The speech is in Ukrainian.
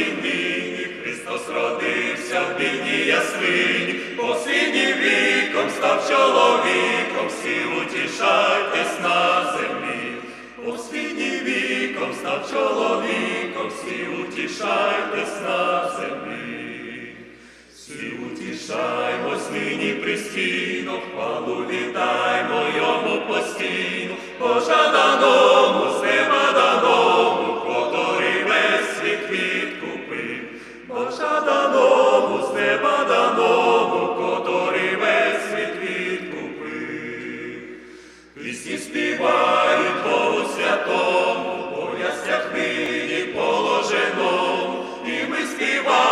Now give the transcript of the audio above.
нині, Христос родився в бідній яслині, посині віком став чоловіком, всі утішайтесь на землі, посині віком став чоловіком, всі утішайтесь на землі. Всі утішаймось нині пристійно, хвалу віддаймо йому постійно, пожаданому, Даному, з неба даному, весь світ відкупив. Пісні співають Богу святому, по яснях нині положеному, і ми співаємо.